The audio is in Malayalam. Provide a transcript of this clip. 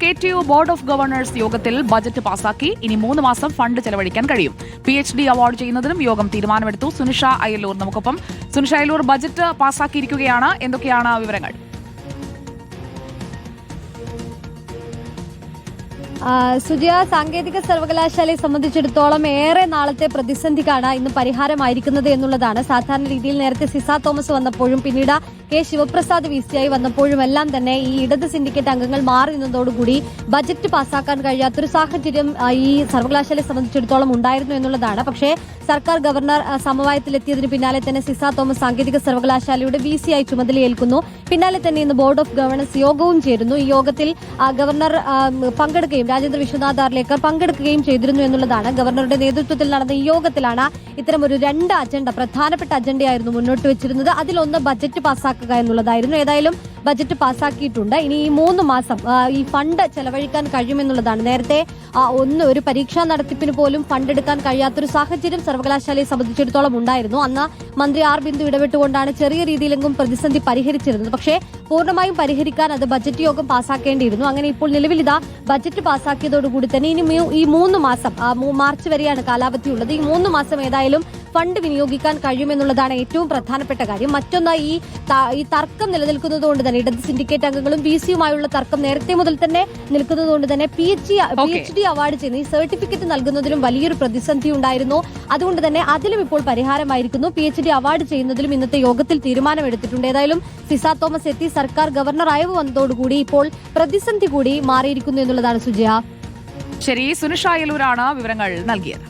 K T U board of governors യോഗത്തിൽ ബജറ്റ് പാസാക്കി. ഇനി മൂന്ന് മാസം ഫണ്ട് ചെലവഴിക്കാൻ കഴിയും. പി എച്ച് ഡി അവാർഡ് ചെയ്യുന്നതിനും യോഗം തീരുമാനമെടുത്തു. സുനിഷ അയലൂർ നമുക്കൊപ്പം. സുനിഷ അയലൂർ ബജറ്റ് പാസാക്കിയിരിക്കുകയാണ്. എന്തൊക്കെയാണ് വിവരങ്ങൾ? സുജയ സാങ്കേതിക സർവകലാശാലയെ സംബന്ധിച്ചിടത്തോളം ഏറെ നാളത്തെ പ്രതിസന്ധിക്കാണ് ഇന്ന് പരിഹാരമായിരിക്കുന്നത് എന്നുള്ളതാണ്. സാധാരണ രീതിയിൽ നേരത്തെ സിസ തോമസ് വന്നപ്പോഴും പിന്നീട് കെ ശിവപ്രസാദ് വി സി ആയി വന്നപ്പോഴും എല്ലാം തന്നെ ഈ ഇടത് സിൻഡിക്കേറ്റ് അംഗങ്ങൾ മാറി നിന്നതോടുകൂടി ബജറ്റ് പാസ്സാക്കാൻ കഴിയാത്തൊരു സാഹചര്യം ഈ സർവകലാശാലയെ സംബന്ധിച്ചിടത്തോളം ഉണ്ടായിരുന്നു എന്നുള്ളതാണ്. പക്ഷേ സർക്കാർ ഗവർണർ സമവായത്തിലെത്തിയതിന് പിന്നാലെ തന്നെ സിസ തോമസ് സാങ്കേതിക സർവകലാശാലയുടെ വി സി ആയി ചുമതലയേൽക്കുന്നു. പിന്നാലെ തന്നെ ഇന്ന് ബോർഡ് ഓഫ് ഗവർണൻസ് യോഗവും ചേരുന്നു. ഈ യോഗത്തിൽ ഗവർണർ പങ്കെടുക്കുകയും രാജേന്ദ്ര വിശ്വനാഥ് ആർലേക്കർ പങ്കെടുക്കുകയും ചെയ്തിരുന്നു എന്നുള്ളതാണ് ഗവർണറുടെ നേതൃത്വത്തിൽ നടന്ന ഈ യോഗത്തിലാണ് ഇത്തരമൊരു രണ്ട് അജണ്ട പ്രധാനപ്പെട്ട അജണ്ടയായിരുന്നു മുന്നോട്ട് വെച്ചിരുന്നത്. അതിലൊന്ന് ബജറ്റ് പാസ്സാക്കുക എന്നുള്ളതായിരുന്നു. ഏതായാലും ബജറ്റ് പാസ്സാക്കിയിട്ടുണ്ട്. ഇനി ഈ മൂന്ന് മാസം ഈ ഫണ്ട് ചെലവഴിക്കാൻ കഴിയുമെന്നുള്ളതാണ്. നേരത്തെ ഒന്ന് ഒരു പരീക്ഷാ നടത്തിപ്പിന് പോലും ഫണ്ട് എടുക്കാൻ കഴിയാത്തൊരു സാഹചര്യം സർവകലാശാലയെ സംബന്ധിച്ചിടത്തോളം ഉണ്ടായിരുന്നു. അന്ന് മന്ത്രി ആർ ബിന്ദു ഇടപെട്ടുകൊണ്ടാണ് ചെറിയ രീതിയിലെങ്കിലും പ്രതിസന്ധി പരിഹരിച്ചിരുന്നത്. പക്ഷേ പൂർണമായും പരിഹരിക്കാൻ അത് ബജറ്റ് യോഗം പാസ്സാക്കേണ്ടിയിരുന്നു. അങ്ങനെ ഇപ്പോൾ നിലവിൽ ഇതാ ബജറ്റ് പാസ്സാക്കിയതോടുകൂടി തന്നെ ഇനി ഈ മൂന്ന് മാസം മാർച്ച് വരെയാണ് കാലാവധി ഉള്ളത്. ഈ മൂന്ന് മാസം ഏതായാലും ഫണ്ട് വിനിയോഗിക്കാൻ കഴിയുമെന്നുള്ളതാണ് ഏറ്റവും പ്രധാനപ്പെട്ട കാര്യം. മറ്റൊന്ന് ഈ ഈ തർക്കം നിലനിൽക്കുന്നത് കൊണ്ട് തന്നെ ഇടത് സിൻഡിക്കേറ്റ് അംഗങ്ങളും ബി സിയുമായുള്ള തർക്കം നേരത്തെ മുതൽ തന്നെ നിൽക്കുന്നത് കൊണ്ട് തന്നെ P H P H D award ചെയ്യുന്ന ഈ സർട്ടിഫിക്കറ്റ് നൽകുന്നതിലും വലിയൊരു പ്രതിസന്ധി ഉണ്ടായിരുന്നു. അതുകൊണ്ട് തന്നെ അതിലും ഇപ്പോൾ പരിഹാരമായിരിക്കുന്നു. പി എച്ച് ഡി അവാർഡ് ചെയ്യുന്നതിലും ഇന്നത്തെ യോഗത്തിൽ തീരുമാനമെടുത്തിട്ടുണ്ട്. ഏതായാലും സിസ തോമസ് എത്തി സർക്കാർ ഗവർണർ അയവ് വന്നതോടുകൂടി ഇപ്പോൾ പ്രതിസന്ധി കൂടി മാറിയിരിക്കുന്നു എന്നുള്ളതാണ് സുജയ. ശരി സുനിഷായലൂരാണ് വിവരങ്ങൾ നൽകിയത്.